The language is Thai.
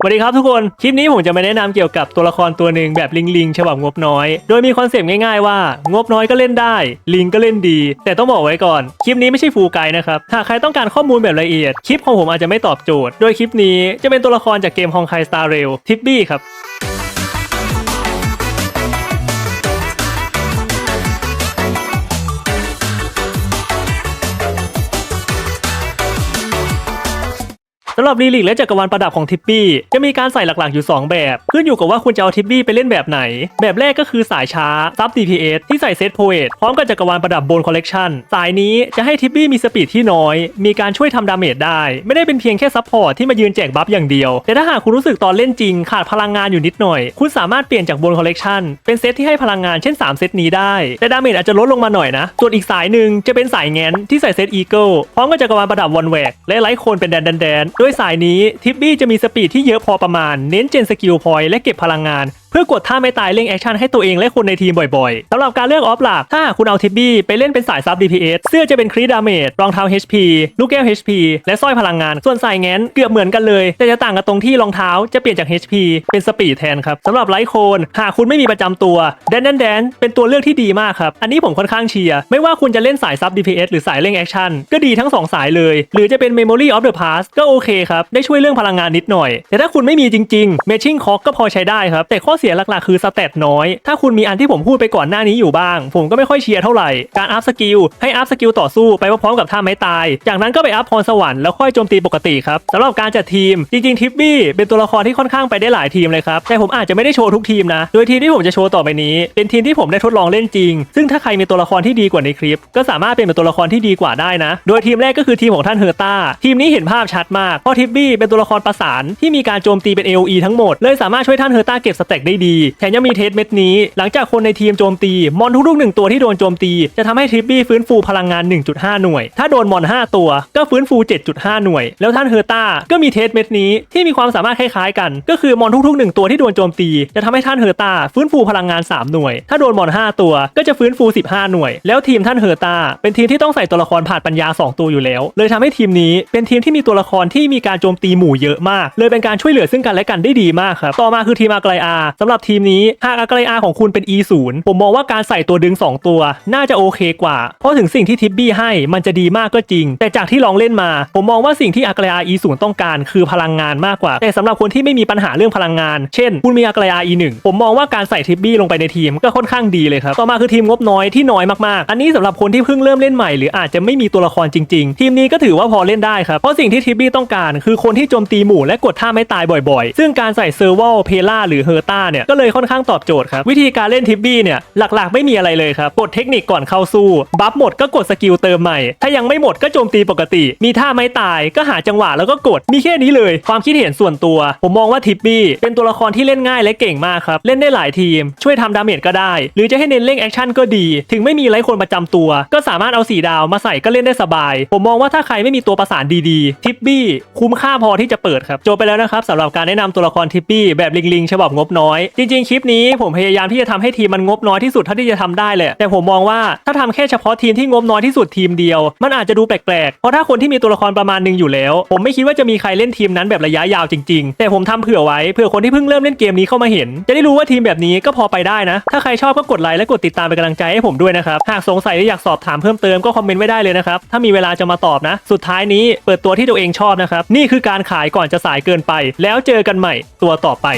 สวัสดีครับทุกคน คลิปนี้ผมจะมาแนะนำเกี่ยวกับตัวละครตัวหนึ่งแบบลิงลิงฉบับงบน้อย โดยมีคอนเซปต์ง่ายๆว่า งบน้อยก็เล่นได้ ลิงก็เล่นดี แต่ต้องบอกไว้ก่อน คลิปนี้ไม่ใช่ฟูลไกด์นะครับ หากใครต้องการข้อมูลแบบละเอียด คลิปของผมอาจจะไม่ตอบโจทย์ โดยคลิปนี้จะเป็นตัวละครจากเกมฮองไคสตาร์เรลทิปบี้ครับ สำหรับลีลิกและจักรวาลประดับของทิปปี้จะมีการใส่หลักๆอยู่ 2 แบบ ขึ้นอยู่กับว่าคุณจะเอาทิปปี้ไปเล่นแบบไหน แบบแรกก็คือสายช้าซับ DPS ที่ใส่เซตโพเอทพร้อมกับจักรวาลประดับบนคอลเลกชันสายนี้จะให้ทิปปี้มีสปีดที่น้อย มีการช่วยทำดาเมจได้ ไม่ได้เป็นเพียงแค่ซัพพอร์ตที่มายืนแจกบัฟอย่างเดียว แต่ถ้าหากคุณรู้สึกตอนเล่นจริงขาดพลังงานอยู่นิดหน่อย คุณสามารถเปลี่ยนจากบนคอลเลกชันเป็นเซตที่ให้พลังงานเช่น 3 เซตนี้ได้ แต่ดาเมจอาจจะลดลงมาหน่อยนะ ส่วนอีกสายหนึ่งจะเป็นสายแงนที่ใส่เซตอีเกิลพร้อมกับจักรวาลประดับวันแหวกและไลท์โคนเป็นแดนแดนๆด้วยสายนี้ทิปบี้จะมีสปีดที่เยอะพอประมาณ เน้นเจนสกิลพอยต์และเก็บพลังงานเพื่อกดท่าไม่ตายเร่งแอคชั่นให้ตัวเองและคนในทีมบ่อยๆสำหรับการเลือกออฟหลักถ้าคุณเอาทิปบี้ไปเล่นเป็นสายซับ DPS เสื้อจะเป็นครีดาเมจรองเท้า HP ลูกแก้ว HP และสร้อยพลังงาน ส่วนสายแง้นเกือบเหมือนกันเลย แต่จะต่างกันตรงที่รองเท้าจะเปลี่ยนจาก HP เป็นสปีดแทนครับสำหรับไลท์โคนหากคุณไม่มีประจำตัวแดนแดนแดนเป็นตัวเลือกที่ดีมากครับอันนี้ผมค่อนข้างเชียร์ไม่ว่าคุณจะเล่นสายซับ DPS หรือสายเร่งแอคชั่นก็ดีทั้งสองสายเลย หรือจะเป็น Memory of the Past ก็โอเคครับได้ช่วยเรื่องพลังงานนิดหน่อย แต่ถ้าคุณไม่มีจริงๆ Matching Cock ก็พอใช้ได้ครับแต่ข้อเสียหลักๆคือสเตตน้อย ถ้าคุณมีอันที่ผมพูดไปก่อนหน้านี้อยู่บ้าง ผมก็ไม่ค่อยเชียร์เท่าไหร่ การอัพสกิลให้อัพสกิลต่อสู้ไปพร้อมๆกับท่าไม้ตาย จากนั้นก็ไปอัพพรสวรรค์แล้วค่อยโจมตีปกติครับสำหรับการจัดทีมจริงๆทิปบี้เป็นตัวละครที่ค่อนข้างไปได้หลายทีมเลยครับแต่ผมอาจจะไม่ได้โชว์ทุกทีมนะ โดยทีมที่ผมจะโชว์ต่อไปนี้ เป็นทีมที่ผมได้ทดลองเล่นจริง ซึ่งถ้าใครมีตัวละครที่ดีกว่าในคลิป ก็สามารถเป็นตัวละครที่ดีกว่าได้นะ โดยทีมแรกก็คือทีมของท่านเฮอร์ตาทีมนี้เห็นภาพชัดมากเพราะทิปบี้เป็นตัวละครประสานที่มีการโจมตีเป็น AOE ทั้งหมดเลยสามารถช่วยท่านเฮอร์ตาเก็บสเต็กได้ดีแถมยังมีเทสเม็ดนี้ หลังจากคนในทีมโจมตี มอนทุกๆหนึ่งตัวที่โดนโจมตี จะทำให้ทริปบี้ฟื้นฟูพลังงาน 1.5 หน่วย ถ้าโดนมอน 5 ตัวก็ฟื้นฟู 7.5 หน่วย แล้วท่านเฮอร์ต้าก็มีเทสเม็ดนี้ที่มีความสามารถคล้ายๆกัน ก็คือมอนทุกๆหนึ่งตัวที่โดนโจมตี จะทำให้ท่านเฮอร์ต้าฟื้นฟูพลังงาน 3 หน่วย ถ้าโดนมอน 5 ตัวก็จะฟื้นฟู 15 หน่วย แล้วทีมท่านเฮอร์ต้าเป็นทีมที่ต้องใส่ตัวละครผ่านปัญญา 2 ตัวอยู่แล้ว เลยทำให้ทีมนี้เป็นทีมที่มีตัวละครที่มีการโจมตีหมู่เยอะมาก เลยเป็นการช่วยเหลือซึ่งกันและกันได้ดีมากครับต่อมาคือทีมอาไกลอาสำหรับทีมนี้หากอาไกลอาของคุณเป็น E0 ผมมองว่าการใส่ตัวดึง 2 ตัว น่าจะโอเคกว่า เพราะถึงสิ่งที่ทิปบี้ให้มันจะดีมากก็จริง แต่จากที่ลองเล่นมา ผมมองว่าสิ่งที่อาไกลอา E0 ต้องการคือพลังงานมากกว่า แต่สำหรับคนที่ไม่มีปัญหาเรื่องพลังงาน เช่น คุณมีอาไกลอา E1 ผมมองว่าการใส่ทิปบี้ลงไปในทีมก็ค่อนข้างดีเลยครับต่อมาคือทีมงบน้อยที่น้อยมากๆ อันนี้สำหรับคนที่เพิ่งเริ่มเล่นใหม่หรืออาจจะไม่มีตัวละครจริง ๆ ทีมนี้ก็ถือว่าพอเล่นได้ครับเพราะสิ่งที่ทิปบี้ต้องการ คือคนที่โจมตีหมู่และกดท่าไม่ตายบ่อย ๆ ซึ่งการใส่เซอร์วลเพล่าหรือเฮอร์ต้าเนี่ยก็เลยค่อนข้างตอบโจทย์ครับวิธีการเล่นทิปบี้เนี่ยหลักๆ ไม่มีอะไรเลยครับกดเทคนิคก่อนเข้าสู้บัฟหมดก็กดสกิลเติมใหม่ ถ้ายังไม่หมดก็โจมตีปกติ มีท่าไม่ตายก็หาจังหวะแล้วก็กดมีแค่นี้เลย ความคิดเห็นส่วนตัว ผมมองว่าทิปบี้เป็นตัวละครที่เล่นง่ายและเก่งมากครับเล่นได้หลายทีม ช่วยทำดาเมจก็ได้ หรือจะให้เน้นเล่งแอคชั่นก็ดี ถึงไม่มีไล่คนประจำตัว ก็สามารถเอาสีดาวมาใส่ก็เล่นได้สบาย ผมมองว่าถ้าใครไม่มีตัวประสานดีๆทิปบี้คุ้มค่าพอที่จะเปิดครับจบไปแล้วนะครับสำหรับการแนะนำตัวละครทิปบี้แบบลิงลิงๆฉบับงบน้อยจริงๆคลิปนี้ผมพยายามที่จะทำให้ทีมมันงบน้อยที่สุดเท่าที่จะทำได้แหละแต่ผมมองว่าถ้าทำแค่เฉพาะทีมที่งบน้อยที่สุดทีมเดียว มันอาจจะดูแปลกๆเพราะถ้าคนที่มีตัวละครประมาณหนึงอยู่แล้ว ผมไม่คิดว่าจะมีใครเล่นทีมนั้นแบบระยะยาวจริงๆ แต่ผมทำเผื่อไว้เผื่อคนที่เพิ่งเริ่มเล่นเกมนี้เข้ามาเห็น จะได้รู้ว่าทีมแบบนี้ก็พอไปได้นะ ถ้าใครชอบก็กดไลค์และกดติดตามเป็นกำลังใจให้ผมด้วยนะครับหากสงสัยหรืออยากสอบถามเพิ่มเติมก็คอมเมนต์ไว้ได้เลยนะครับถ้ามีเวลาจะมาตอบนะ สุดท้ายนี้เปิดตัวที่ตัวเองชอบนะครับนี่คือการขายก่อนจะสายเกินไป แล้วเจอกันใหม่ตัวต่อไป